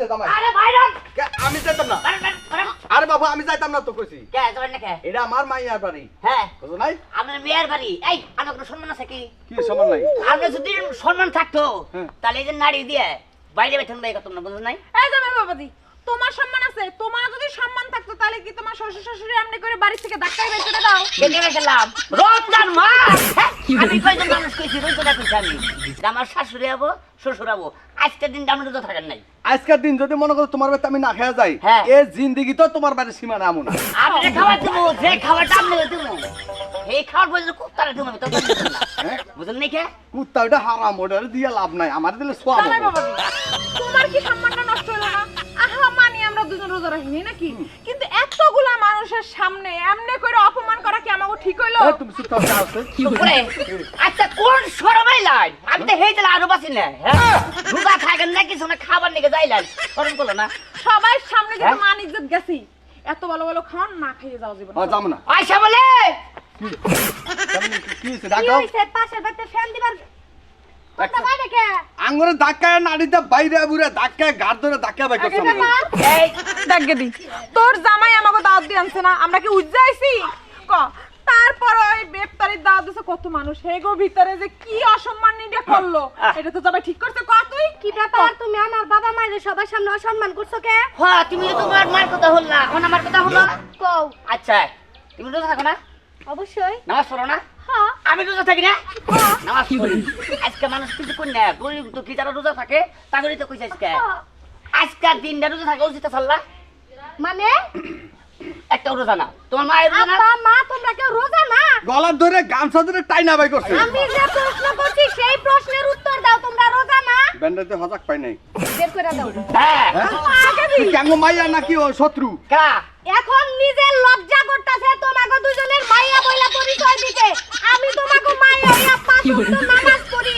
দে জামাই। আরে আমি যাইতাম না। বাবু আমি যাইতাম না তো কইছি। কে যাবেন না কে? এটা আমার মাইয়ার বাড়ি। হ্যাঁ। বুঝো নাই? আপনার মেয়ের বাড়ি। এই আপনার কোনো সম্মান আছে কি? কি সমান নাই? আপনার যদি সম্মান থাকতো হ্যাঁ। তাহলে এই যে নাড়ি দিয়ে বাইরে বেতন দেয় না বুঝলেন নাই? এই জামাই বাবাজি তোমার সম্মান আছে। তোমার যদি সম্মান থাকতো তাহলে কি তোমার শ্বশুর শাশুড়ি এমনি করে বাড়ি থেকে ধাক্কায় বের করে দাও? কেটে গেছিলাম রমজান মাস! আমি কয়জন মানুষ কইছি? রোজা কইছি আমি। যে আমার শাশুড়ি হব শ্বশুর হব আজকের দিন আমরা রোজা থাকেন নাই। আজকের দিন যদি মনে করো তোমার বাড়িতে আমি না খেয়ে যাই হ্যাঁ। এ জিন্দিগি তো তোমার বাড়ির সীমানা আমো না। আপনি খাবার দেবো যে খাবারটা আপনি দেবো এই খাবার পর্যন্ত কুত্তারে দেবো আমি তো বুঝলেন না। হ্যাঁ? বুঝলেন নাই কুত্তা ওটা হারাম ওটা দিয়ে লাভ নাই। আমার দিলে সোয়াব হবে। তোমার কি সম্মানটা নষ্ট হলো না? আহা মানি আমরা দুজন রোজা রাখিনি নাকি? কিন্তু এতগুলা মানুষের সামনে এমনি করে অপমান করা কি আমাকে ঠিক হইল? তুমি চুপ থাকো, যা আছে। করে আচ্ছা কোন সরমাই লাইন আমি তো হেই দিলে আরও বাসি না হ্যাঁ? রোজা থাকেন না কিছু না খাবার নিকে যাইলেন সরম করল না? সবার সামনে হ্যাঁ? মান ইজ্জত গেছি এত ভালো ভালো খাওয়ান না খাইয়ে যাও জীবন। আ, যাব না। আয়সা বলে? কি? হয়েছে ডাক কি দাও। হইছে? পাশের বাড়িতে ফ্যান দিবার কথা বাইরে কে? আঙ্গুরে ধাক্কায় নাড়িতে বাইরে বুড়ে ধাক্কায় গার ধরে ধাক্কায় বাই করছে এই দেখগে দি তোর জামাই আমাকে দাওয়াত দিয়ে আনছে না আমরা কি উজ্জাইছি ক তারপর ওই বেপতারির দাওয়াত দিছে কত মানুষ হেগো ভিতরে যে কি অসম্মান নিয়ে করল। এটা তো জামাই ঠিক করছে ক তুই? কি ব্যাপার? তুমি আমার বাবা মায়ের সবার সামনে অসম্মান করছ কে? হ্যাঁ তুমি তো তোমার মার কথা হল না এখন আমার কথা হলো। কও। আচ্ছা তুমি রোজা থাকো না। অবশ্যই। নামাজ পড়ো না। আমি রোজা থাকি না নামাজ পড়ি। আজকে মানুষ কিছু করি না। গরিব তো কি যারা রোজা থাকে তাদেরই তো কইছে আজকে। আজকের দিনটা রোজা থাকে উচিত সাল্লা। মানে? একটা রোজা না তোমার মায়ের রোজা না মা তোমরা কেউ রোজা না? গলার ধরে গামছা ধরে টাইনা বাই করছে। আমি যে প্রশ্ন করছি সেই প্রশ্নের উত্তর দাও তোমরা রোজা না? ব্যান্ডাতে হজাক পাই নাই। বের করে দাও। হ্যাঁ। কেন মাইয়া নাকি ও শত্রু? কা? এখন নিজের লজ্জা করতেছে তোমাকে দুজনের মাইয়া বইলা পরিচয় দিতে আমি তোমাকে মাইয়া হইয়া পাঁচ ওয়াক্ত নামাজ পড়ি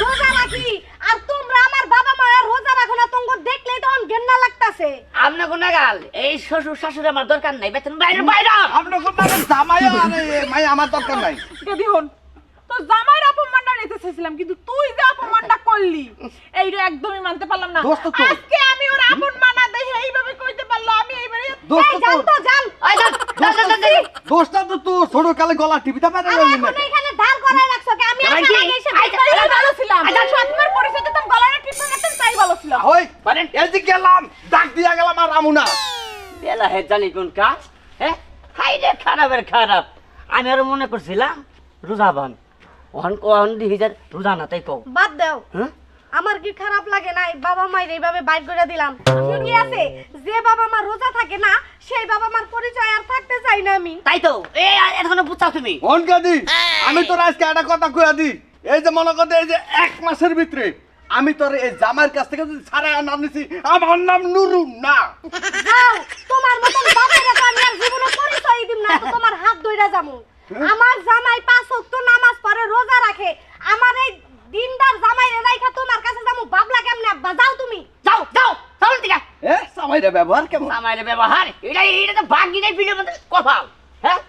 রোজা রাখি আর তোমরা আমার বাবা মায়ের রোজা রাখো না তোমাকে দেখলেই তখন লাগতাছে আমনে কোন গাল? এই শ্বশুর শাশুড়ি আমার দরকার নাই বেতন বাইরে বাইরে। আমরা কোন জামাইয়া আরে এ মাইয়া আমার দরকার নাই। গেদি হন তো জামাইয়ের অপমানটা নিতে চেয়েছিলাম কিন্তু তুই যে অপমানটা করলি এইটা একদমই মানতে পারলাম না। দোস্ত তো। আজকে আমি ওর আপন মানা দেখে এইভাবে কইতে পারল আমি এইবারে দোস্ত এই যাও তো যান ওই যান। দোষটা তো তো ছোট কালে গলা টিভিতে পারে আর এখন এখানে দাঁড় করায় রাখছো কে? আমি জামাই? আগে এসে করে। ভালো ছিলাম। আচ্ছা। সৎমার পরিচয় টিপে গেতাম ছিলাম ওই বলেন এই যে গেলাম ডাক দিয়া গেলাম আর আমুনা বেলা হে জানি কোন কাজ হ্যাঁ হাই রে খারাপের খারাপ। আমি আরও মনে করছিলাম রোজাবান ওহন ওহন দিহি যে রোজা না তাই কও। বাদ দাও। হ্যাঁ? আমার কি খারাপ লাগে নাই? বাবা মায়ের এইভাবে বাইর করে দিলাম। ঠিকই আছে যে বাবা মা রোজা থাকে না সেই বাবা মার পরিচয় আর থাকতে চাই না আমি। তাই তো? এ এখন বুঝছাও তুমি? অনকাদি আমি তোর আজকে একটা কথা কইয়া দি। এই যে মনে করতে এই যে এক মাসের ভিতরে আমি তোর এই জামাইয়ের কাছ থেকে যদি সারা নাম নিছি আমার নাম নুরু না। যাও তোমার মতন বাবার তো আমি আর জীবনে পরিচয় দিম না তো তোমার হাত ধইরা যামু। আমার জামাই পাঁচ ওয়াক্ত নামাজ পড়ে রোজা রাখে। আমার এই দিনদার জামাই রে রাইখা তোমার কাছে যামু বাবলা কেমনে আব্বা? যাও তুমি। যাও যাও চলো দিকা এ জামাইরা ব্যবহার কেমন? আমার ব্যবহার? এটা এটা তো ভাগ্যি নাই ফিরে মধ্যে কপাল হ্যাঁ?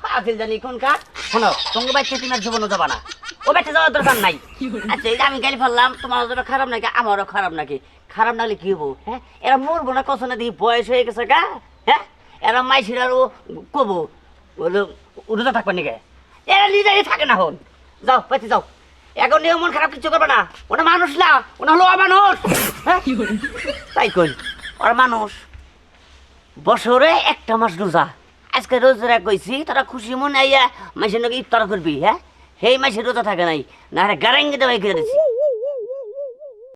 ফাজিল জানি কোন কাজ শোনো তোমাকে বাচ্চা তুমি আর জীবনে যাবা না। ও দরকার নাই। আচ্ছা আমি তোমার খারাপ খারাপ নাকি? খারাপ কি হব হ্যাঁ? এরা না বয়স হয়ে গেছে হ্যাঁ? এরা নাকি? এরা থাকে না যাও যাও। এখন খারাপ কিছু করবে না। ওটা মানুষ না হলো হ্যাঁ? তাই কই মানুষ। বছরে একটা মাস রোজা। আজকে রোজা কইছি, তারা খুশি মনে আইয়া মাসের নাকি ইফতার করবি হ্যাঁ? সেই মাসে রোজা থাকে নাই না গারাঙ্গি দেওয়াই করে দিছি